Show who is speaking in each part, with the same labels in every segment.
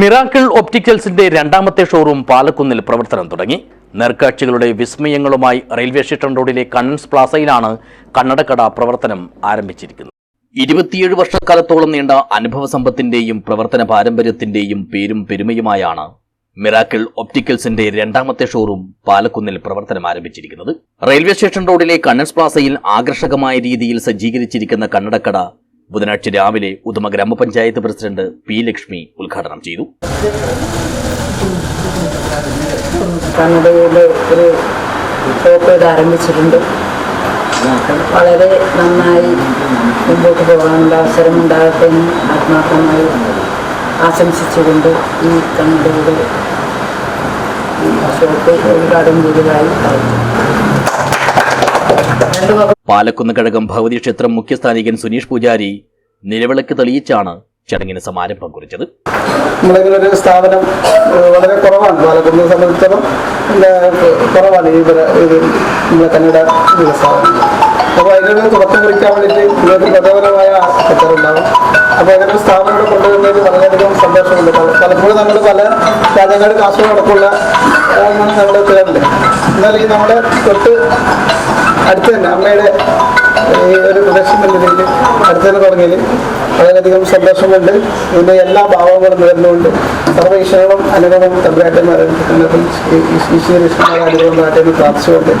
Speaker 1: Miracle ഒപ്റ്റിക്കൽസിന്റെ രണ്ടാമത്തെ showroom പാലക്കുന്നിൽ പ്രവർത്തനം തുടങ്ങി. നേർക്കാഴ്ചകളുടെ വിസ്മയങ്ങളുമായി റെയിൽവേ സ്റ്റേഷൻ റോഡിലെ കണ്ണൻസ് പ്ലാസയിലാണ് കണ്ണടക്കട പ്രവർത്തനം ആരംഭിച്ചിരിക്കുന്നത്. ഇരുപത്തിയേഴ് വർഷക്കാലത്തോളം നീണ്ട അനുഭവ സമ്പത്തിന്റെയും പ്രവർത്തന പാരമ്പര്യത്തിന്റെയും പേരും പെരുമയുമായാണ് മിറാക്കിൾ ഒപ്റ്റിക്കൽസിന്റെ രണ്ടാമത്തെ ഷോറൂം പാലക്കുന്നിൽ പ്രവർത്തനം ആരംഭിച്ചിരിക്കുന്നത്. റെയിൽവേ സ്റ്റേഷൻ റോഡിലെ കണ്ണൻസ് പ്ലാസയിൽ ആകർഷകമായ രീതിയിൽ സജ്ജീകരിച്ചിരിക്കുന്ന കണ്ണടക്കട ബുധനാഴ്ച രാവിലെ ഉദമ ഗ്രാമപഞ്ചായത്ത് പ്രസിഡന്റ് പി ലക്ഷ്മി ഉദ്ഘാടനം ചെയ്തു.
Speaker 2: ഒരു ഇത് ആരംഭിച്ചിട്ടുണ്ട്. വളരെ നന്നായി മുമ്പോട്ട് പോകാനുള്ള അവസരം ഉണ്ടാകട്ടെ എന്ന് ആത്മാർത്ഥമായി ആശംസിച്ചുകൊണ്ട് ഈ ഈ ഷോപ്പ് ഉദ്ഘാടനം ചെയ്തതായി അറിയിച്ചു
Speaker 1: പാലക്കുന്ന് കഴകം ഭഗവതി ക്ഷേത്രം മുഖ്യസ്ഥാനികൻ സുനീഷ് പൂജാരി നിലവിളക്ക് തെളിയിച്ചാണ് ചടങ്ങിന് സമാരംഭം കുറിച്ചത്
Speaker 3: നമ്മളിങ്ങനെ ഒരു സ്ഥാപനം വളരെ കുറവാണ്. പാലക്കുന്ന് സംബന്ധിച്ചിടത്തോളം കുറവാണ്. ഈ നമ്മുടെ കന്നഡ സ്ഥാപനം. അപ്പോൾ അതിനൊരു തുടക്കം കുറിക്കാൻ വേണ്ടിയിട്ട് ഇതിനൊരു പ്രചോദനമായ കച്ചറുണ്ടാവും അപ്പോൾ അതിനൊരു സ്ഥാപനം കൊണ്ടുവരുന്നതിൽ വളരെയധികം സന്തോഷമുണ്ട്. പലപ്പോഴും നമ്മൾ പല രാജ്യങ്ങളിൽ കാസർഗോഡ് അടക്കമുള്ള നമ്മൾ തേടില്ല എന്നാൽ ഈ നമ്മുടെ തൊട്ട് അടുത്ത് തന്നെ അമ്മയുടെ ഈ ഒരു പ്രദേശം നിലയിൽ അടുത്ത് തന്നെ തുടങ്ങിയതിൽ വളരെയധികം സന്തോഷമുണ്ട്. ഇതിന്റെ എല്ലാ ഭാവങ്ങളും നേരിടുന്നുണ്ട് സർവ ഈശ്വരനും അനുഗ്രഹവും എന്ന് പ്രാർത്ഥിച്ചുകൊണ്ട്.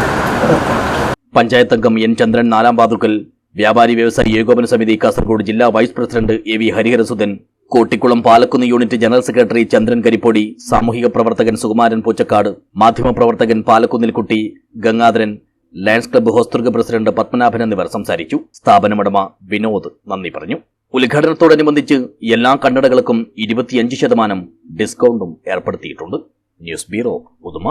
Speaker 1: പഞ്ചായത്ത് അംഗം എൻ ചന്ദ്രൻ നാലാം പാതുക്കൽ വ്യാപാരി വ്യവസായി ഏകോപന സമിതി കാസർഗോഡ് ജില്ലാ vice president A V Hariharasudhan Kottikulam Palakkunnu unit general secretary Chandran Karippodi സാമൂഹിക പ്രവർത്തകൻ സുകുമാരൻ പൂച്ചക്കാട് മാധ്യമപ്രവർത്തകൻ പാലക്കുന്നിൽ Kutty Gangadharan Lions Club Hosdurg president Padmanabhan എന്നിവർ സംസാരിച്ചു. സ്ഥാപനമടമ വിനോദ് നന്ദി പറഞ്ഞു. ഉദ്ഘാടനത്തോടനുബന്ധിച്ച് എല്ലാ കണ്ണടകൾക്കും ഇരുപത്തിയഞ്ച് ശതമാനം ഡിസ്കൗണ്ടും ഏർപ്പെടുത്തിയിട്ടുണ്ട്. News bureau Uduma